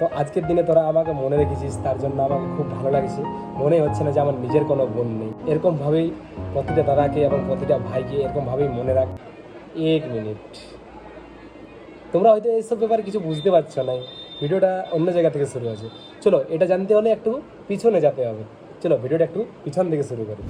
তো আজকের দিনে তোরা আমাকে মনে রেখেছিস, তার জন্য আমাকে খুব ভালো লাগছে। মনে হচ্ছে না যে আমার নিজের কোনো বোন নেই। এরকমভাবেই প্রতিটা দাদাকে এবং প্রতিটা ভাইকে এরকমভাবেই মনে রাখ। এক মিনিট। তোমরা হয়তো এইসব ব্যাপারে কিছু বুঝতে পারছ না ভিডিওটা অন্য জায়গা থেকে শুরু আছে চলো, এটা জানতে হলে একটু পিছনে যেতে হবে। চলো, ভিডিওটা একটু পিছন থেকে শুরু করি।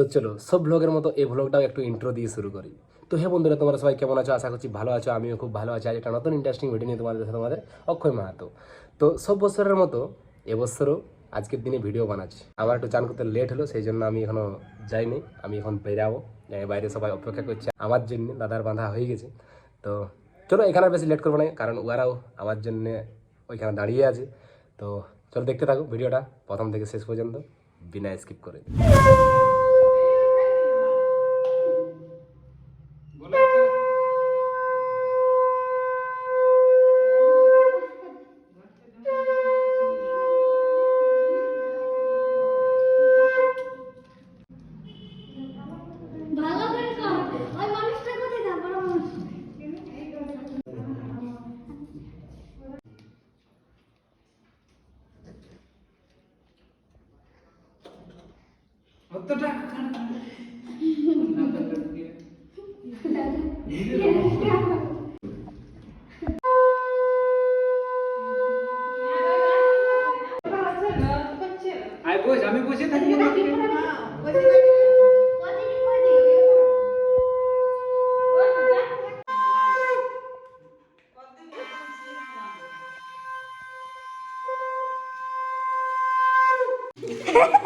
তো চলো, সব ব্লগের মতো এই ব্লগটাও একটু ইন্ট্রো দিয়ে শুরু করি। তো হ্যাঁ বন্ধুরা, তোমরা সবাই কেমন আছো? আশা করছি ভালো আছো, আমিও খুব ভালো আছি। আজ একটা নতুন ইন্টারেস্টিং ভিডিও নিয়ে তোমাদের সাথে তোমাদের অক্ষয় মাহাতো। তো সব বছরের মতো এবছরও আজকের দিনে ভিডিও বানাচ্ছি। আমার একটু চান করতে লেট হলো, সেই জন্য আমি এখনও যাইনি। আমি এখন বেরাবো বাইরে সবাই অপেক্ষা করছে আমার জন্য, দাদার বাঁধা হয়ে গেছে। তো চলো, এখানে বেশি লেট করব না, কারণ ওরাও আমার জন্য ওইখানে দাঁড়িয়ে আছে। তো চলো দেখতে থাকো ভিডিওটা প্রথম থেকে শেষ পর্যন্ত, বিনা স্কিপ করে ভালো করে কর ওই মানুষটা কোথায় যা বড় মানুষ আয় বস আমি বসে থাকি লাইট জ্বালা ছোট হয়ে যাচ্ছে আহা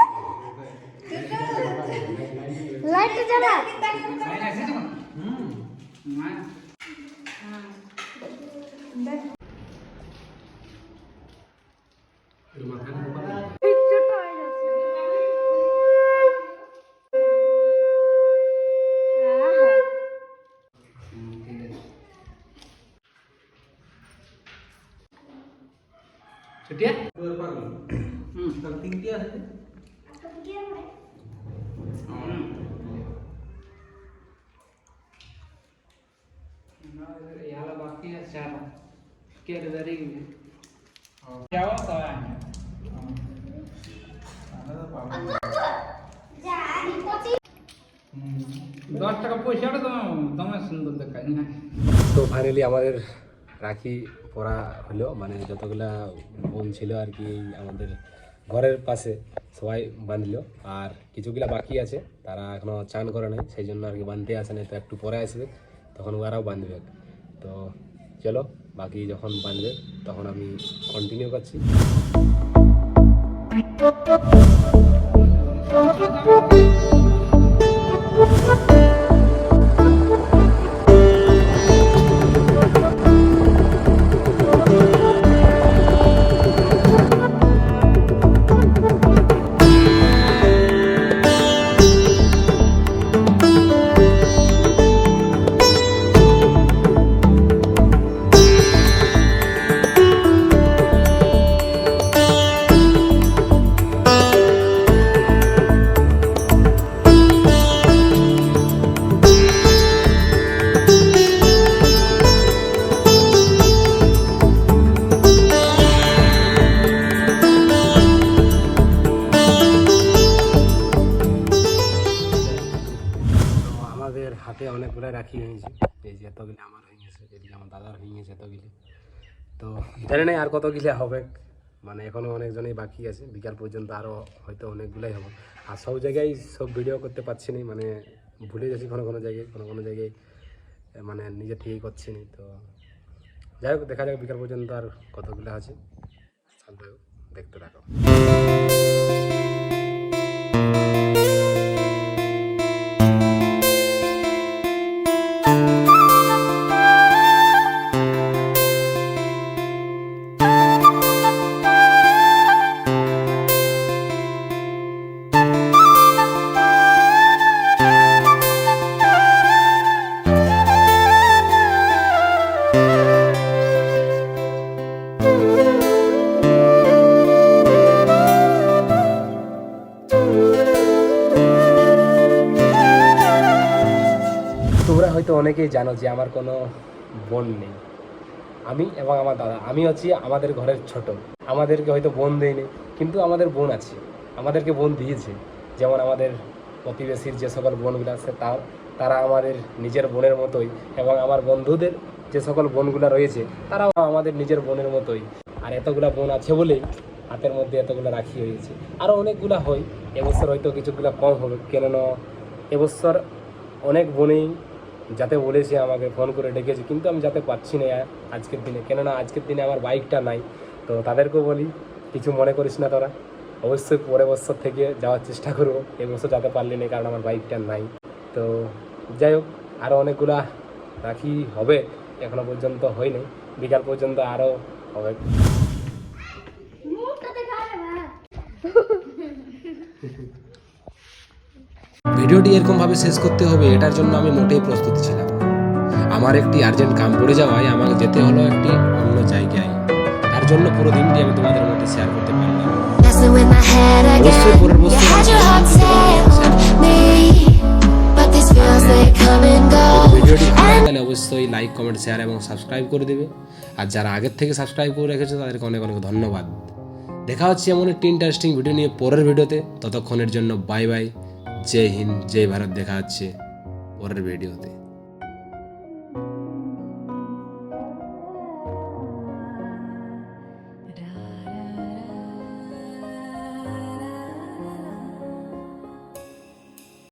Sedih ya? parung. Hmm, tertinggi ya? get very যাওয়া তাই দশ টাকা তো ফাইনালি আমাদের রাখি পরা হলো মানে যতগুলা বোন ছিল আর কি আমাদের ঘরের পাশে সবাই বাঁধলো। আর কিছুগুলা বাকি আছে তারা এখনও চান করে নাই সেই জন্য আর কি বাঁধতে আসে না তো একটু পরে আসবে তখন ওরাও বাঁধবে। তো চলো বাকি যখন বানবে তখন আমি কন্টিনিউ করছি। হাতে অনেকগুলো রাখি হয়েছে। এই যে এতগুলো আমার হয়ে গেছে, এদিকে আমার দাদার হয়ে গেছে এতগুলি। তো জানি না আর কতগুলো হবে। মানে এখনও অনেকজনই বাকি আছে। বিকাল পর্যন্ত আরও হয়তো অনেকগুলাই হবে। আর সব জায়গায় সব ভিডিও করতে পারছি না। মানে ভুলে যাচ্ছি কোনো কোনো জায়গায়, কোনো কোনো জায়গায় মানে নিজে ঠিকই করছি না। তো যাই হোক, দেখা যাক বিকাল পর্যন্ত আর কতগুলো আছে। দেখতে থাকো। অনেকেই জানো যে আমার কোনো বোন নেই। আমি এবং আমার দাদা। আমি হচ্ছি আমাদের ঘরের ছোট। আমাদেরকে হয়তো বোন দেয়নি, কিন্তু আমাদের বোন আছে। আমাদেরকে বোন দিয়েছে। যেমন আমাদের প্রতিবেশীর যে সকল বোনগুলো আছে তা তারা আমাদের নিজের বোনের মতোই এবং আমার বন্ধুদের যে সকল বোনগুলো রয়েছে, তারাও আমাদের নিজের বোনের মতোই। আর এতগুলা বোন আছে বলেই হাতের মধ্যে এতগুলো রাখি হয়েছে। আরও অনেকগুলা হয়। এবছর হয়তো কিছুগুলো কম হবে। কেননা এবছর অনেক বোনেই যাতে বলেছে আমাকে ফোন করে ডেকেছে, কিন্তু আমি যাতে পাচ্ছি না আজকের দিনে। কেননা আজকের দিনে আমার বাইকটা নাই। তো তাদেরকেও বলি, কিছু মনে করিস না তোরা। অবশ্যই পরের বছর থেকে যাওয়ার চেষ্টা করব। এবছর যাতে পারলি না, কারণ আমার বাইকটা নাই। তো যাই হোক আরও অনেকগুলা রাখি হবে। এখনও পর্যন্ত হয়নি। বিকাল পর্যন্ত আরও হবে। ভিডিওটি এরকমভাবে শেষ করতে হবে এটার জন্য আমি মোটেই প্রস্তুত ছিলাম আমার একটি আর্জেন্ট কাম পড়ে যাওয়ায় আমাকে যেতে হলো একটি অন্য জায়গায়। তার জন্য পুরো দিনটি আমি তোমাদের মধ্যে শেয়ার করতে পারলাম। অবশ্যই পরের. ভিডিওটি ভালো অবশ্যই লাইক কমেন্ট শেয়ার এবং সাবস্ক্রাইব করে দেবে। আর যারা আগের থেকে সাবস্ক্রাইব করে রেখেছে তাদেরকে অনেক অনেক ধন্যবাদ। দেখা হচ্ছে এমন একটি ইন্টারেস্টিং ভিডিও নিয়ে পরের ভিডিওতে ততক্ষণের জন্য বাই বাই জয় হিন্দ জয় ভারত দেখা হচ্ছে পরের ভিডিওতে